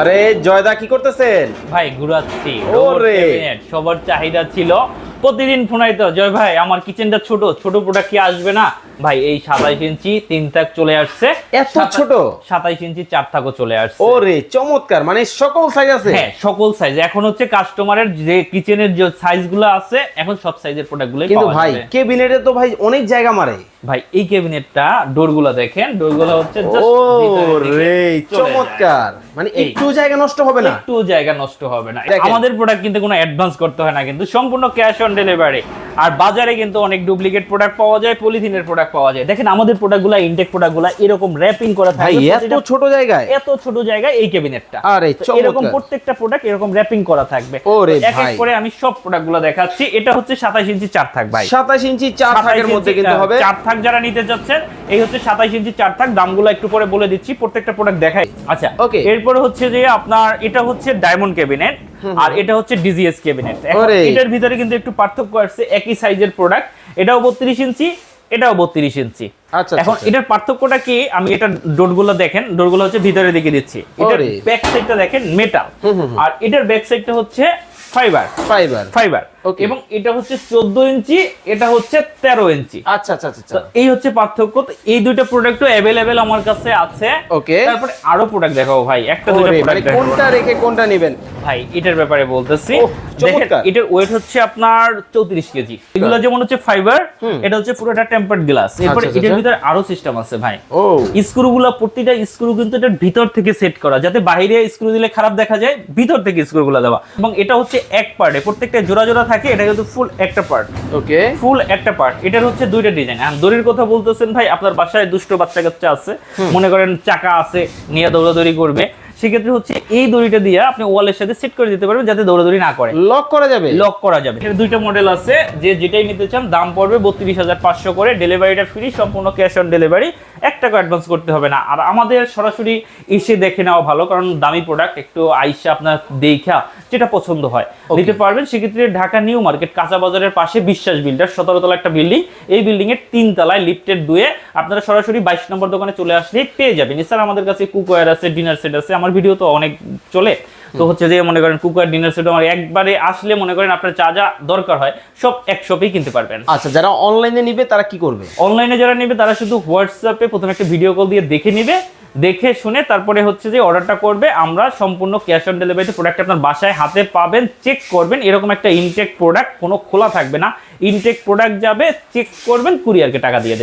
আরে জয়দা কি করতেছেন? ভাই ঘুরাচ্ছি। ওরে। সবার চাহিদা ছিল। প্রতিদিন ফোনাই তো জয় ভাই আমার কিচেনটা ছোট ছোট প্রোডাক্ট কি আসবে না? ভাই এই সাতাইশ ইঞ্চি তিন থাক চলে আসছে। এত ছোট? সাতাইশ ইঞ্চি চার থাকও চলে আসছে। ওরে চমৎকার! মানে সকল সাইজ আছে? হ্যাঁ সকল সাইজ এখন হচ্ছে কাস্টমারের যে কিচেনের যে সাইজগুলো আছে এখন সব সাইজের প্রোডাক্টগুলো কিন্তু ভাই কেবিনেটে তো ভাই অনেক জায়গা মারে। ভাই এই ক্যাবিনেটটা ডোরগুলো দেখেন ডোরগুলো হচ্ছে ও রে চমৎকার! মানে একটু জায়গা নষ্ট হবে না? একটু জায়গা নষ্ট হবে না। আমাদের প্রোডাক্ট কিন্তু কোনো অ্যাডভান্স করতে হয় না কিন্তু সম্পূর্ণ ক্যাশ অন ডেলিভারি আর বাজারে কিন্তু অনেক ডুপ্লিকেট প্রোডাক্ট পাওয়া যায় পলিথিনের প্রোডাক্ট পাওয়া যায়। দেখেন আমাদের প্রোডাক্টগুলো ইনটেক প্রোডাক্টগুলো এরকম র্যাপিং করা ভাই থাকে এত ছোট জায়গায়? এত ছোট জায়গায় এই ক্যাবিনেটটা। আরে এরকম প্রত্যেকটা প্রোডাক্ট এরকম র্যাপিং করা থাকবে। ওরে এক এক করে আমি সব প্রোডাক্টগুলো দেখাচ্ছি। এটা হচ্ছে 27 ইঞ্চি চার থাক ভাই। সাতাশ ইঞ্চি চার থাকের মধ্যে কিন্তু হবে। চার থাক যারা নিতে চাচ্ছেন এই হচ্ছে 27 ইঞ্চি চার থাক। দামগুলো একটু পরে বলে দিচ্ছি। প্রত্যেকটা প্রোডাক্ট দেখাই। আচ্ছা Okay. এরপরে হচ্ছে যে আপনার এটা হচ্ছে ডায়মন্ড ক্যাবিনেট আর এটা হচ্ছে ডিজিএস ক্যাবিনেট এটার ভিতরে কিন্তু একটু পার্থক্য আসছে একই সাইজের প্রোডাক্ট এটাও 32 ইঞ্চি এটাও 32 ইঞ্চি আচ্ছা, এখন আচ্ছা। এটার পার্থক্যটা কি আমি এটা ডোরগুলো দেখেন ডোরগুলো হচ্ছে ভিতরের দিকে দিচ্ছি এটার। ব্যাক সাইডটা দেখেন মেটাল। আর এটার ব্যাক সাইডটা হচ্ছে ফাইবার ফাইবার ফাইবার. এবং এটা হচ্ছে 14 ইঞ্চি এটা হচ্ছে 13 ইঞ্চি। আচ্ছা আচ্ছা আচ্ছা এই হচ্ছে পার্থক্য। এই দুইটা প্রোডাক্ট অ্যাভেলেবেল আমার কাছে আছে। ওকে তারপরে আরও প্রোডাক্ট দেখাবো ভাই। একটা মানে প্রোডাক্ট কোনটা রেখে কোনটা নেবেন? ভাই এটার ব্যাপারে বলতেছি। দেখেন এটার ওয়েট হচ্ছে আপনার 34 কেজি। এগুলো যেমন হচ্ছে ফাইবার এটা হচ্ছে পুরোটা টেম্পার্ড গ্লাস এরপরে আচ্ছা, এটার আচ্ছা। ভিতরে আরও সিস্টেম আছে ভাই। ও। স্ক্রুগুলো প্রতিটা স্ক্রু কিন্তু এটার ভিতর থেকে সেট করা। যাতে বাইরে স্ক্রু দিলে খারাপ দেখা যায় ভিতর থেকে স্ক্রুগুলো দেওয়া। এবং এটা হচ্ছে এক পার্টে প্রত্যেকটা জোড়া জোড়া থাকে এটা কিন্তু ফুল একটা পার্ট ওকে ফুল একটা পার্ট এটার হচ্ছে দুইটা ডিজাইন এখন দড়ির কথা বলতেছেন ভাই আপনার বাসায় দুষ্ট বাচ্চা কাচ্চা আছে। মনে করেন চাকা আছে নিয়ে দৌড়াদৌড়ি করবে। সেক্ষেত্রে হচ্ছে এই দড়িটা দিয়ে আপনি ওয়ালের সাথে সেট করে দিতে পারবেন যাতে দৌড়াদৌড়ি না করে। লক করা যাবে? লক করা যাবে। এর দুইটা মডেল আছে যে যেটাই নিতে চান দাম পড়বে বত্রিশ হাজার পাঁচশো করে। ডেলিভারিটা ফ্রি সম্পূর্ণ ক্যাশ অন ডেলিভারি এক টাকা অ্যাডভান্স করতে হবে না। আর আমাদের সরাসরি এসে দেখে নেওয়া ভালো কারণ দামি প্রোডাক্ট একটু আইসা আপনার দেখা যেটা পছন্দ হয়। নিতে পারবেন সেক্ষেত্রে ঢাকা নিউ মার্কেট কাঁচা বাজারের পাশে বিশ্বাস বিল্ডার সতেরো তলা একটা বিল্ডিং এই বিল্ডিং এর তিন তলায় লিফটের দুয়ে আপনারা সরাসরি বাইশ নম্বর দোকানে চলে আসলেই পেয়ে যাবেন। এছাড়া আমাদের কাছে কুকওয়্যার আছে ডিনার সেট আছে আমার ভিডিও তো অনেক চলে। তো হচ্ছে যে মনে করেন কুকার ডিনার সেট আমার একবারে আসলে মনে করেন আপনার যা যা দরকার হয় সব এক শপেই কিনতে পারবেন। আচ্ছা যারা অনলাইনে নিবে তারা কি করবে? অনলাইনে যারা নেবে তারা শুধু হোয়াটসঅ্যাপে প্রথমে একটা ভিডিও কল দিয়ে দেখে নিবে দেখে শুনে তারপরে হচ্ছে যে অর্ডারটা করবে আমরা সম্পূর্ণ ক্যাশ অন ডেলিভারিতে প্রোডাক্ট আপনার বাসায় হাতে পাবেন চেক করবেন এরকম একটা ইনটেক প্রোডাক্ট কোনো খোলা থাকবে না। ইনটেক প্রোডাক্ট যাবে চেক করবেন কুরিয়ারকে টাকা দিয়ে দেবেন।